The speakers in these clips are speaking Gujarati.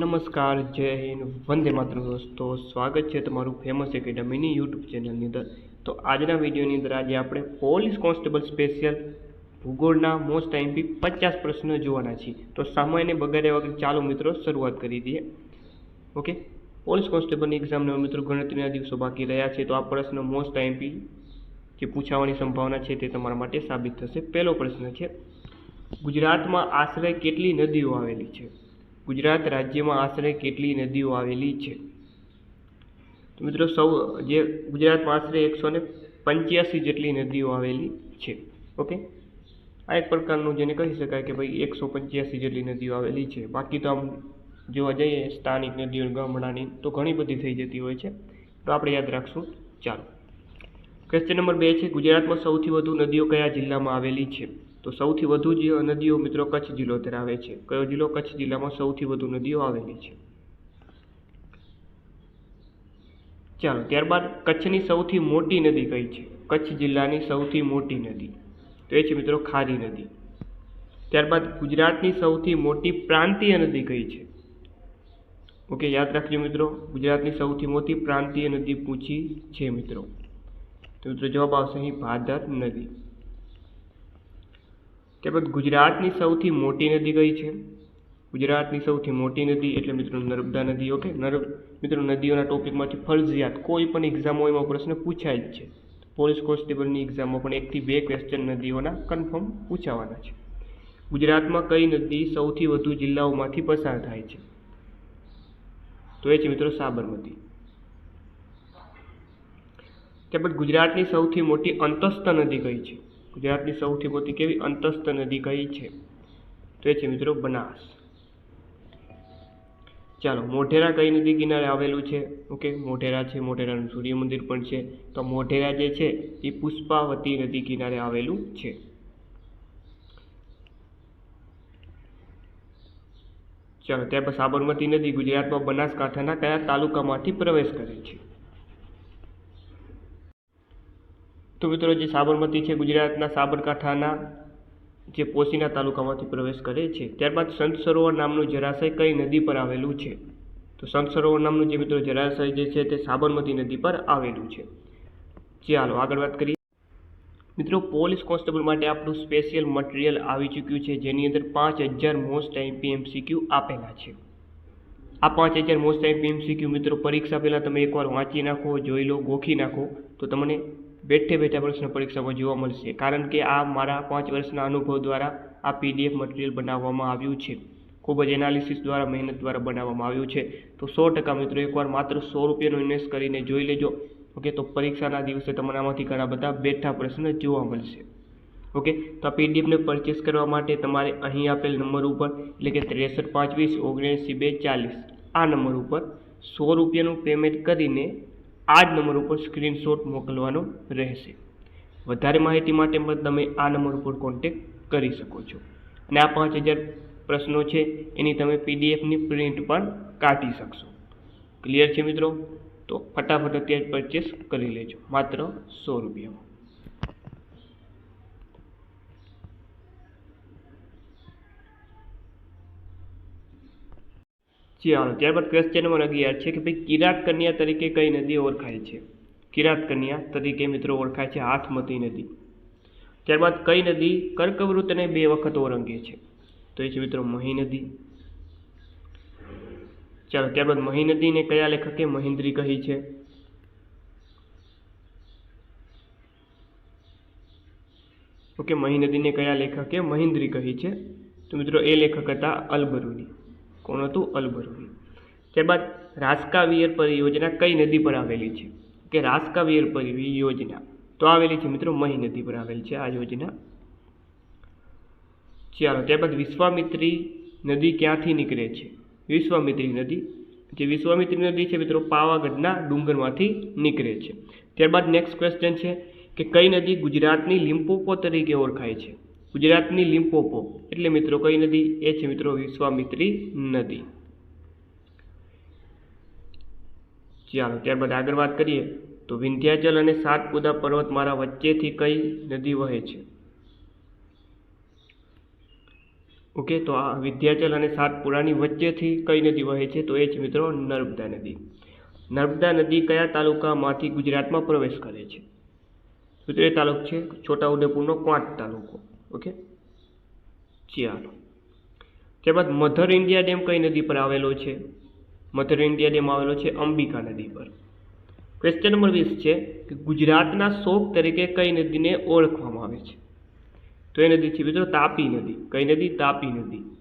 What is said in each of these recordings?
નમસ્કાર, જય હિન્દ. વંદે માત્ર દોસ્તો. સ્વાગત છે તમારું ફેમસ એકેડમીની યુટ્યુબ ચેનલની અંદર. તો આજના વિડીયોની અંદર આજે આપણે પોલીસ કોન્સ્ટેબલ સ્પેશિયલ ભૂગોળના મોસ્ટ ટાઈમથી પચાસ પ્રશ્નો જોવાના છીએ. તો સામાન્ય બગાડ્યા વગર ચાલો મિત્રો શરૂઆત કરી દઈએ. ઓકે પોલીસ કોન્સ્ટેબલની એક્ઝામના મિત્રો ગણતરીના દિવસો બાકી રહ્યા છે. તો આ પ્રશ્ન મોસ્ટ ટાઈમથી જે પૂછાવાની સંભાવના છે તે તમારા માટે સાબિત થશે. પહેલો પ્રશ્ન છે, ગુજરાતમાં આશરે કેટલી નદીઓ આવેલી છે? ગુજરાત રાજ્યમાં આશરે કેટલી નદીઓ આવેલી છે? તો મિત્રો સૌ, જે ગુજરાતમાં આશરે એકસો ને પંચ્યાસી જેટલી નદીઓ આવેલી છે, ઓકે? આ એક પ્રકારનું જેને કહી શકાય કે ભાઈ એકસો પંચ્યાસી જેટલી નદીઓ આવેલી છે. બાકી તો આમ જોવા જઈએ સ્થાનિક નદીઓ, ગામડાની, તો ઘણી બધી થઈ જતી હોય છે. તો આપણે યાદ રાખશું. ચાલો. ક્વેશ્ચન નંબર બે છે, ગુજરાતમાં સૌથી વધુ નદીઓ કયા જિલ્લામાં આવેલી છે? તો સૌથી વધુ જે નદીઓ મિત્રો કચ્છ જિલ્લો ધરાવે છે, કયો જિલ્લો કચ્છ જિલ્લામાં સૌથી વધુ નદીઓ આવેલી છે? ચાલો, ત્યારબાદ કચ્છની સૌથી મોટી નદી કઈ છે? કચ્છ જિલ્લાની સૌથી મોટી નદી. તો એ છે મિત્રો ખારી નદી. ત્યારબાદ ગુજરાતની સૌથી મોટી પ્રાંતીય નદી કઈ છે? ઓકે, યાદ રાખજો મિત્રો, ગુજરાતની સૌથી મોટી પ્રાંતીય નદી પૂછી છે મિત્રો. તો મિત્રો જવાબ આવશે અહીં ભાદર નદી. ત્યારબાદ ગુજરાતની સૌથી મોટી નદી કઈ છે? ગુજરાતની સૌથી મોટી નદી એટલે મિત્રો નર્મદા નદી ઓકે નર્મ, મિત્રો નદીઓના ટોપિકમાંથી ફરજિયાત કોઈ પણ એક્ઝામો એમાં પ્રશ્ન પૂછાય જ છે. પોલીસ કોન્સ્ટેબલની એક્ઝામમાં પણ એકથી બે ક્વેશ્ચન નદીઓના કન્ફર્મ પૂછાવાના છે. ગુજરાતમાં કઈ નદી સૌથી વધુ જિલ્લાઓમાંથી પસાર થાય છે? તો એ છે મિત્રો સાબરમતી. ત્યારબાદ ગુજરાતની સૌથી મોટી અંતસ્થ નદી કઈ છે? ગુજરાતની સૌથી મોટી કેવી અંતસ્થ નદી કઈ છે? તો એ છે મિત્રો બનાસ. ચાલો, મોઢેરા કઈ નદી કિનારે આવેલું છે? ઓકે, મોઢેરા છે, મોઢેરાનું સૂર્ય મંદિર પણ છે. તો મોઢેરા જે છે, એ પુષ્પાવતી નદી કિનારે આવેલું છે. ચાલો ત્યારબાદ સાબરમતી નદી ગુજરાતમાં બનાસકાંઠાના કયા તાલુકામાંથી પ્રવેશ કરે છે? તો મિત્રો જે સાબરમતી છે ગુજરાતના સાબરકાંઠાના જે પોશીના તાલુકામાંથી પ્રવેશ કરે છે, ત્યારબાદ સંત સરોવર નામનું જળાશય કઈ નદી પર આવેલું છે? તો સંત સરોવર નામનું જે મિત્રો જળાશય જે છે તે સાબરમતી નદી પર આવેલું છે. ચાલો આગળ વાત કરીએ. મિત્રો પોલીસ કોન્સ્ટેબલ માટે આપણું સ્પેશિયલ મટીરિયલ આવી ચૂક્યું છે, જેની અંદર પાંચ હજાર મોસ્ટ એમપીએમસીક્યુ આપેલા છે. આ પાંચ હજાર મોસ્ટ એમપીએમસીક્યુ મિત્રો પરીક્ષા પહેલાં તમે એકવાર વાંચી નાખો, જોઈ લો, ગોખી નાખો, તો તમને બેઠે બેઠા પ્રશ્ન પરીક્ષામાં જોવા મળશે. કારણ કે આ મારા પાંચ વર્ષના અનુભવ દ્વારા આ પીડીએફ મટીરિયલ બનાવવામાં આવ્યું છે. ખૂબ જ એનાલિસિસ દ્વારા મહેનત દ્વારા બનાવવામાં આવ્યું છે. તો સો ટકા મિત્રો, એકવાર માત્ર સો રૂપિયાનું ઇન્વેસ્ટ કરીને જોઈ લેજો. ઓકે, તો પરીક્ષાના દિવસે તમને આમાંથી ઘણા બધા બેઠા પ્રશ્ન જોવા મળશે. ઓકે, તો આ પીડીએફને પરચેસ કરવા માટે તમારે અહીં આપેલ નંબર ઉપર, એટલે કે ત્રેસઠ પાંચ વીસ ઓગણએંસી બે ચાલીસ, આ નંબર ઉપર સો રૂપિયાનું પેમેન્ટ કરીને આ જ નંબર ઉપર સ્ક્રીનશોટ મોકલવાનો રહેશે. વધારે માહિતી માટે પણ તમે આ નંબર ઉપર કોન્ટેક કરી શકો છો. અને આ પાંચ હજાર પ્રશ્નો છે, એની તમે પીડીએફની પ્રિન્ટ પણ કાઢી શકશો. ક્લિયર છે મિત્રો? તો ફટાફટ અત્યારે પરચેસ કરી લેજો. માત્ર સો રૂપિયામાં. ચાલો ત્યારબાદ ક્વેશ્ચન નંબર અગિયાર છે કે ભાઈ કિરાત કન્યા તરીકે કઈ નદી ઓળખાય છે? કિરાત કન્યા તરીકે મિત્રો ઓળખાય છે હાથમતી નદી. ત્યારબાદ કઈ નદી કર્કવૃતને બે વખત ઓળંગે છે? તો એ છે મિત્રો મહી નદી. ચાલો, ત્યારબાદ મહી નદીને કયા લેખકે મહેન્દ્રી કહી છે? ઓકે, મહી નદીને કયા લેખકે મહેન્દ્રી કહી છે? તો મિત્રો એ લેખક હતા અલબરુની. કોણ હતું? અલબરુની ત્યારબાદ રાસકાવિયર પરિયોજના કઈ નદી પર આવેલી છે? કે રાસકાવિયર પરિયોજના. તો આવેલી છે મિત્રો મહી નદી પર આવેલી છે આ યોજના. ચાલો, ત્યારબાદ વિશ્વામિત્રી નદી ક્યાંથી નીકળે છે? વિશ્વામિત્રી નદી. જે વિશ્વામિત્રી નદી છે મિત્રો પાવાગઢના ડુંગરમાંથી નીકળે છે. ત્યારબાદ નેક્સ્ટ ક્વેશ્ચન છે કે કઈ નદી ગુજરાતની લિમ્પોપો તરીકે ઓળખાય છે? ગુજરાતની લિમ્પોપો એટલે મિત્રો કઈ નદી? એ છે મિત્રો વિશ્વામિત્રી નદી. ચાલો, ત્યારબાદ આગળ વાત કરીએ. તો વિંધ્યાચલ અને સાતપુદા પર્વતમાળા વચ્ચેથી કઈ નદી વહે છે? ઓકે, તો આ વિંધ્યાચલ અને સાતપુરાની વચ્ચેથી કઈ નદી વહે છે? તો એ છે મિત્રો નર્મદા નદી. નર્મદા નદી કયા તાલુકામાંથી ગુજરાતમાં પ્રવેશ કરે છે? મિત્રો એ તાલુકો છે છોટાઉદેપુરનો ક્વાંટ તાલુકો. ઓકે? ચાલો. ત્યારબાદ મધર ઇન્ડિયા ડેમ કઈ નદી પર આવેલો છે? મધર ઇન્ડિયા ડેમ આવેલો છે અંબિકા નદી પર. ક્વેશ્ચન નંબર વીસ છે કે ગુજરાતના શોક તરીકે કઈ નદીને ઓળખવામાં આવે છે? તો એ નદી છે મિત્રો તાપી નદી. કઈ નદી? તાપી નદી.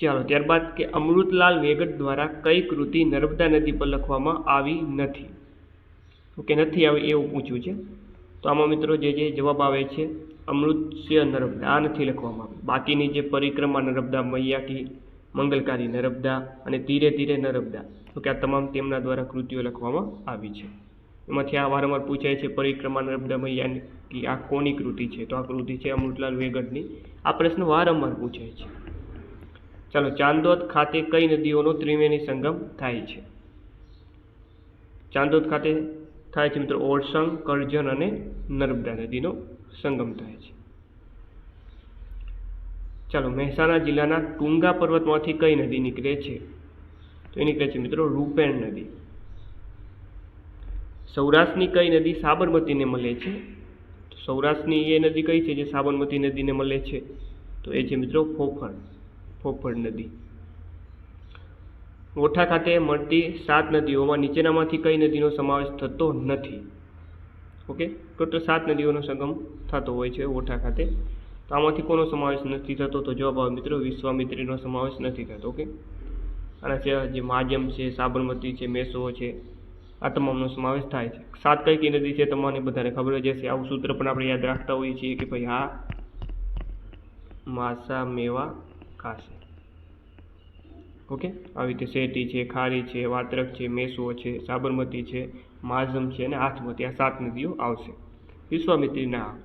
ચાલો, ત્યારબાદ કે અમૃતલાલ વેગટ દ્વારા કઈ કૃતિ નર્મદા નદી પર લખવામાં આવી નથી? ઓકે, નથી આવી એવું પૂછ્યું છે. તો આમાં મિત્રો જે જે જવાબ આવે છે અમૃતસ્ય નર્મદા આ નથી લખવામાં આવ્યું બાકીની જે પરિક્રમા નર્મદા મૈયા કી મંગલકારી નર્મદા અને ધીરે ધીરે નર્મદા તો કે આ તમામ તેમના દ્વારા કૃતિઓ લખવામાં આવી છે. એમાંથી આ વારંવાર પૂછાય છે, પરિક્રમા નર્મદા મૈયાની કે આ કોની કૃતિ છે? તો આ કૃતિ છે અમૃતલાલ વેગડની. આ પ્રશ્ન વારંવાર પૂછાય છે. ચાલો, ચાંદોદ ખાતે કઈ નદીઓનો ત્રિવેણી સંગમ થાય છે? ચાંદોદ ખાતે થાય છે મિત્રો ઓરસંગ કરજણ અને નર્મદા નદીનો સંગમ થાય છે. ચાલો, મહેસાણા જિલ્લાના ટુંગા પર્વતમાંથી કઈ નદી નીકળે છે? તો એ નીકળે છે મિત્રો, રૂપેણ નદી. સૌરાષ્ટ્રની કઈ નદી સાબરમતીને મળે છે? સૌરાષ્ટ્રની એ નદી કઈ છે જે સાબરમતી નદીને મળે છે? તો એ છે મિત્રો ફોફળ ફોફળ નદી. ઓઠા ખાતે મળતી સાત નદીઓમાં નીચેનામાંથી કઈ નદીનો સમાવેશ થતો નથી. ઓકે? ટોટલ સાત નદીઓનો સંગમ થતો હોય છે ઓઠા ખાતે તો આમાંથી કોનો સમાવેશ નથી થતો? તો જવાબ આવે મિત્રો વિશ્વામિત્રીનો સમાવેશ નથી થતો. ઓકે? અને છે જે માજમ છે, સાબરમતી છે, મેસો છે આ તમામનો સમાવેશ થાય છે. સાત કઈ કઈ નદી છે તમને બધાને ખબર જ હશે. આવું સૂત્ર પણ આપણે યાદ રાખતા હોઈએ છીએ કે ભાઈ આ માસા, મેવા ખાશે ઓકે? આવી રીતે શેટી છે, ખારી છે, વાત્રક છે મેસુઓ છે, સાબરમતી છે, માઝમ છે અને હાથમતી. આ સાત નદીઓ આવશે. વિશ્વામિત્રી ના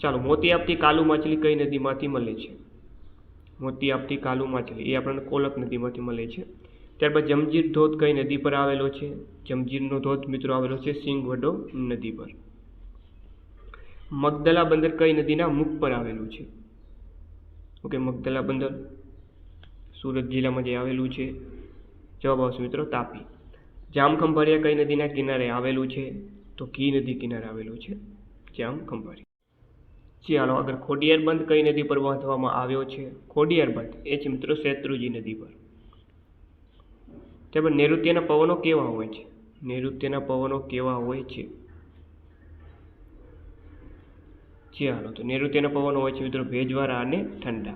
ચાલો, મોતી આપતી કાલુ માછલી કઈ નદીમાંથી મળે છે? મોતી આપતી કાલુ માછલી. એ આપણને કોલક નદીમાંથી મળે છે. ત્યારબાદ જમજીર ધોધ કઈ નદી પર આવેલો છે? જમજીરનો ધોધ મિત્રો આવેલો છે સિંગવડો નદી પર. મગદલા બંદર કઈ નદીના મુખ પર આવેલું છે? ઓકે, મગદલા બંદર. સુરત જિલ્લામાં જે આવેલું છે. જવાબ આવશે મિત્રો તાપી. જામખંભાળિયા કઈ નદીના કિનારે આવેલું છે? તો ઘી નદી કિનારે આવેલું છે. જામખંભાળિયા ચાલો આગળ ખોડિયાર બંધ કઈ નદી પર બાંધવામાં આવ્યો છે? ખોડિયાર બંધ. એ છે મિત્રો શેત્રુજી નદી પર. ત્યારબાદ નૈઋત્યના પવનો કેવા હોય છે? નૈઋત્યના પવનો કેવા હોય છે? ચાલો તો નૈઋત્યના પવનો હોય છે મિત્રો ભેજવાળા અને ઠંડા.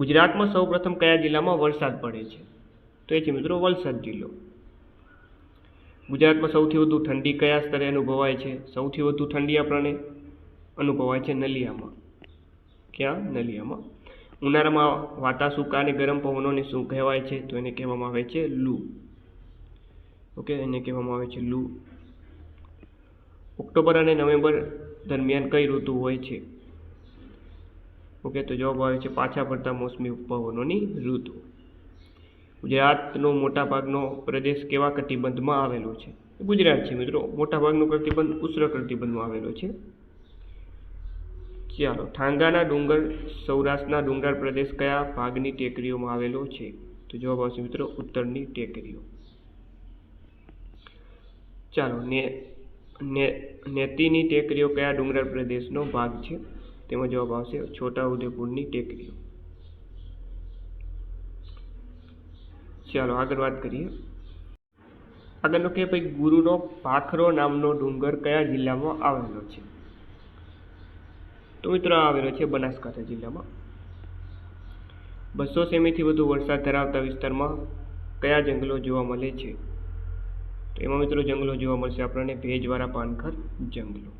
ગુજરાતમાં સૌપ્રથમ કયા જિલ્લામાં વરસાદ પડે છે? તો એ છે મિત્રો વલસાડ જિલ્લો. ગુજરાતમાં સૌથી વધુ ઠંડી કયા સ્તરે અનુભવાય છે? સૌથી વધુ ઠંડી આપણને અનુભવાય છે નલિયામાં. ક્યાં? નલિયામાં. ઉનાળામાં વાતા સૂકા અને ગરમ પવનોને શું કહેવાય છે? તો એને કહેવામાં આવે છે લૂ. ઓકે, એને કહેવામાં આવે છે લૂ. ઓક્ટોબર અને નવેમ્બર દરમિયાન કઈ ઋતુ હોય છે? ઓકે, તો જવાબ આવે છે પાછા ફરતા મોસમી પવનોની ઋતુ. ગુજરાતનો મોટાભાગનો પ્રદેશ કેવા કટિબંધમાં આવેલો છે? ગુજરાત છે મિત્રો. મોટાભાગનો કટિબંધ ઉષ્ણ કટિબંધમાં આવેલો છે. ચાલો ઠાંગાના ડુંગર, સૌરાષ્ટ્રના ડુંગર પ્રદેશ કયા ભાગની ટેકરીઓમાં આવેલો છે? તો જવાબ આવશે મિત્રો ઉત્તરની ટેકરીઓ. ચાલો ને નેતીની ટેકરીઓ કયા ડુંગર પ્રદેશનો ભાગ છે? તેમાં જવાબ આવશે છોટાઉદેપુરની ટેકરીઓ. ચાલો આગળ વાત કરીએ. આગળનો કે ભાઈ ગુરુનો ભાખરો નામનો ડુંગર કયા જિલ્લામાં આવેલો છે? તો મિત્રો આવેલો છે બનાસકાંઠા જિલ્લામાં. બસો સેમીથી વધુ વરસાદ ધરાવતા વિસ્તારમાં કયા જંગલો જોવા મળે છે? તો એમાં મિત્રો જંગલો જોવા મળશે આપણને ભેજવાળા પાનખર જંગલો.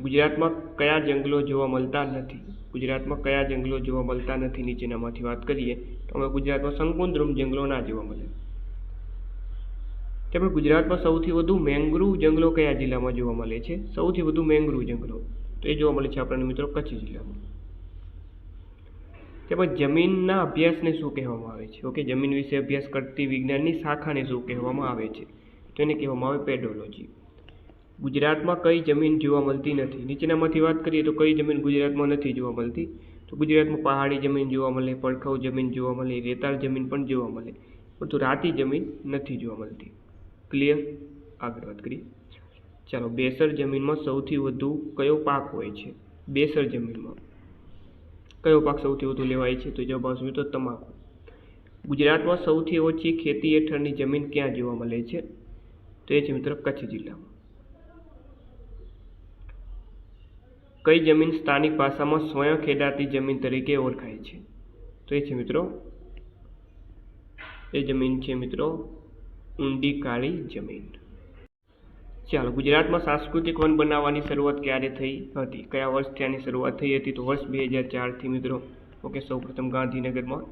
ગુજરાતમાં કયા જંગલો જોવા મળતા નથી? ગુજરાતમાં કયા જંગલો જોવા મળતા નથી? નીચેનામાંથી વાત કરીએ તો અમે ગુજરાતમાં સંકુદ્રુમ જંગલો ના જોવા મળે. તેમજ ગુજરાતમાં સૌથી વધુ મેંગ્રુવ જંગલો કયા જિલ્લામાં જોવા મળે છે? સૌથી વધુ મેંગ્રુવ જંગલો તો એ જોવા મળે છે આપણને મિત્રો કચ્છ જિલ્લામાં. તેમજ જમીનના અભ્યાસને શું કહેવામાં આવે છે? ઓકે, જમીન વિશે અભ્યાસ કરતી વિજ્ઞાનની શાખાને શું કહેવામાં આવે છે? તો એને કહેવામાં આવે પેડોલોજી. ગુજરાતમાં કઈ જમીન જોવા મળતી નથી. નીચેનામાંથી વાત કરીએ તો કઈ જમીન ગુજરાતમાં નથી જોવા મળતી. તો ગુજરાતમાં પહાડી જમીન જોવા મળે પડખાઉ જમીન જોવા મળે, રેતાળ જમીન પણ જોવા મળે. પરંતુ રાતી જમીન નથી જોવા મળતી. ક્લિયર આગળ વાત કરીએ. ચાલો, બેસર જમીનમાં સૌથી વધુ કયો પાક હોય છે? બેસર જમીનમાં કયો પાક સૌથી વધુ લેવાય છે? તો જવાબ આવશે તો તમાકુ. ગુજરાતમાં સૌથી ઓછી ખેતી હેઠળની જમીન ક્યાં જોવા મળે છે? તો એ છે મિત્રો કચ્છ જિલ્લામાં. કઈ જમીન સ્થાનિક ભાષામાં સ્વયં ખેડાતી જમીન તરીકે ઓળખાય છે? તો એ છે મિત્રો, એ જમીન છે મિત્રો, ઊંડી કાળી જમીન. ચાલો, ગુજરાતમાં સાંસ્કૃતિક વન બનાવવાની શરૂઆત ક્યારે થઈ હતી? કયા વર્ષથી આની શરૂઆત થઈ હતી? તો વર્ષ બે હજાર ચારથી મિત્રો, ઓકે, સૌપ્રથમ ગાંધીનગરમાં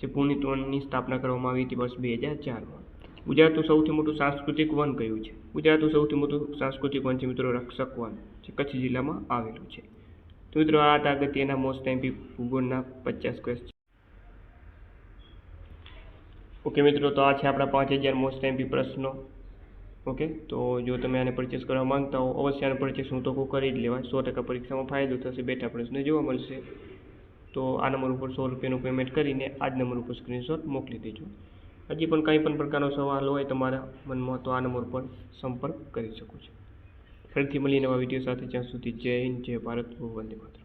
જે પુનિત વનની સ્થાપના કરવામાં આવી હતી વર્ષ બે હજાર ચારમાં. ગુજરાતનું સૌથી મોટું સાંસ્કૃતિક વન કયું છે? ગુજરાતનું સૌથી મોટું સાંસ્કૃતિક વન છે મિત્રો રક્ષક વન જે કચ્છ જિલ્લામાં આવેલું છે. તો મિત્રો આ હતા અગત્યના મોસ્ટ એમપી ભૂગોળના પચાસ ક્વેશ્ચન ઓકે મિત્રો, તો આ છે આપણા પાંચ હજાર મોસ્ટ એમપી પ્રશ્નો. ઓકે તો જો તમે આને પરચેસ કરવા માંગતા હો, અવશ્ય આને પરચેસ હું તો કહું કરી જ લેવાય. સો ટકા પરીક્ષામાં ફાયદો થશે બેઠા પ્રશ્ન જોવા મળશે. તો આ નંબર ઉપર સો રૂપિયાનું પેમેન્ટ કરીને આ જ નંબર ઉપર સ્ક્રીનશોટ મોકલી દેજો. હજી પણ કંઈ પણ પ્રકારનો સવાલ હોય તમારા મનમાં તો આ નંબર પર સંપર્ક કરી શકો છો. ફરીથી મળીએ નવા વીડિયો સાથે. જ્યાં સુધી જય હિન્દ, જય ભારત. વંદે માતરમ.